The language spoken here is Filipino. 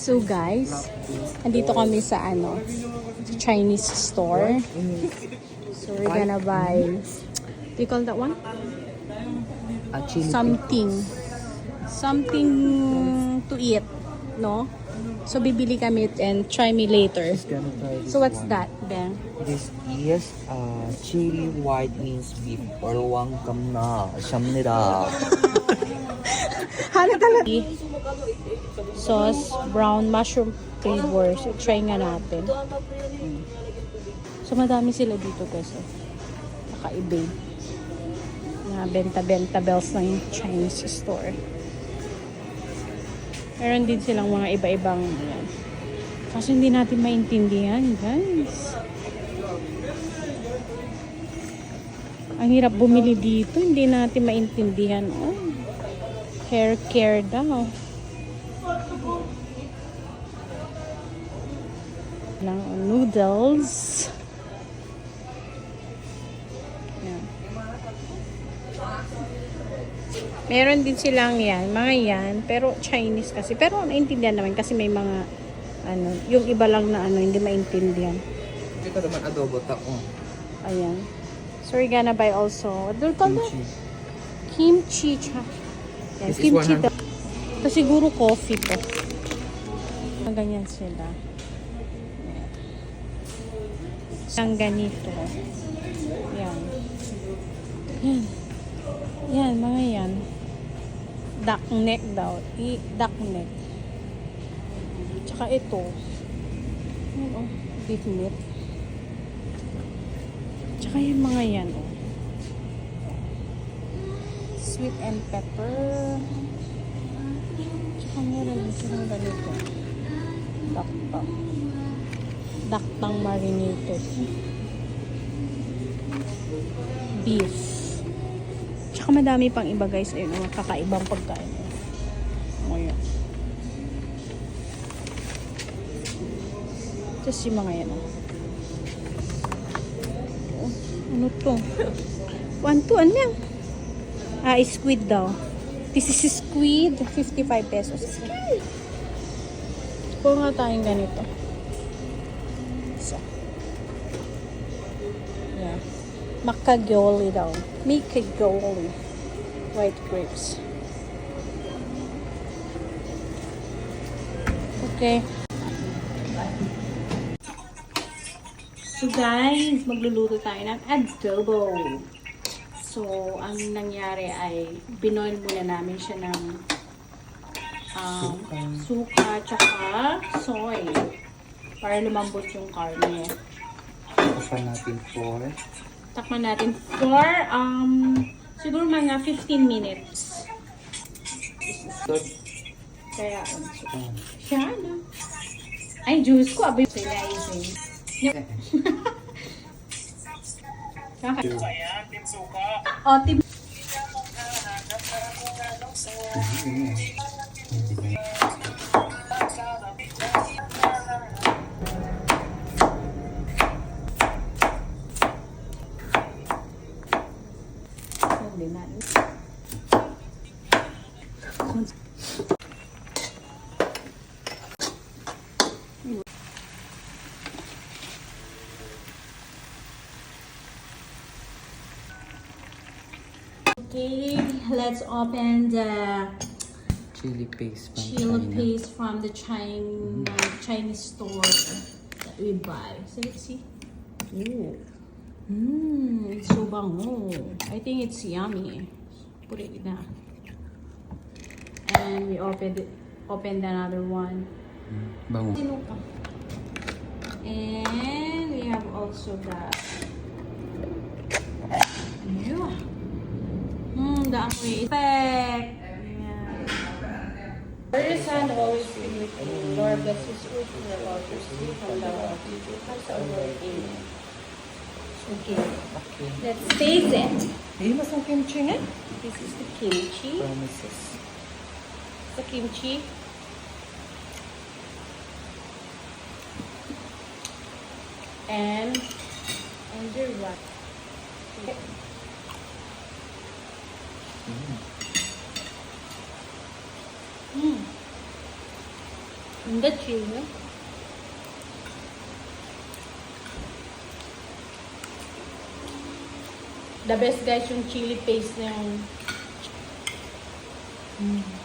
So guys, andito kami sa ano, sa Chinese store. So we're gonna buy, do you call that one? A chili Something. Something to eat, no? So bibili kami and try me later. Just gonna try this So what's one. that, Ben? This is uh, chili white means beef. 얼왕 감나 샵니다. Hala talaga. Sauce, brown mushroom flavor. So, try nga natin. Mm. So, madami sila dito kasi. Naka-ebay. Na benta-benta bells ng Chinese store. Meron din silang mga iba-ibang yan. Kaso hindi natin maintindihan, guys. Ang hirap bumili dito, hindi natin maintindihan. Oh, hair care daw. Lang noodles. Yan. Meron din silang yan, mga yan, pero Chinese kasi. Pero naintindihan naman kasi may mga ano, yung iba lang na ano, hindi maintindihan. Ito naman adobo tako. Ayan. So we're gonna buy also, what do you call that? Kimchi. Kimchi. Yan, This is kimchi 100. daw. Ito siguro coffee to. Ang ganyan sila. Ang ganito. Yan. Yan. Yan, mga yan. Duck neck daw. I duck neck. Tsaka ito. Yan, oh. Beef meat. Tsaka yung mga yan, oh. Sweet and pepper. Tsaka meron silang ganito. Dakpang. Dakpang marinated. Beef. Tsaka madami pang iba guys. Ayun, mga kakaibang pagkain. Yan. Tapos yung mga yan. Oh. Ano to? One to, ano yan? Ah, squid daw. This is squid. 55 pesos. Kuha nga tayong ganito. Isa. Yeah. Makagoli daw. Makagoli. White grapes. Okay. So guys, magluluto tayo ng adobo. So, ang nangyari ay binoil muna namin siya ng um, suka tsaka soy para lumambot yung karne. Tapan natin for Takman natin for um, siguro mga 15 minutes. Kaya, um, siya na. Ay, juice ko. Abay, sila ising. Kaka- two. Oh, tim Hindi Okay, let's open the Chili paste from chili China. paste from the China, Chinese store that we buy. So let's see. Ooh. Mmm, it's so bango. I think it's yummy. Put it in there. And we opened it, opened another one. Mm, bango. Sino? And we have also the yeah. The amoy effect. First hand always be with you. Lord bless sweet in the Lord, your sleep from the. Comes over Amen. Okay, Okay. let's taste it. Kimchi? This is the kimchi. Promises. The kimchi. And and your what? Mm. Hindi, chili. The best guys yung chili paste na yung... Mm.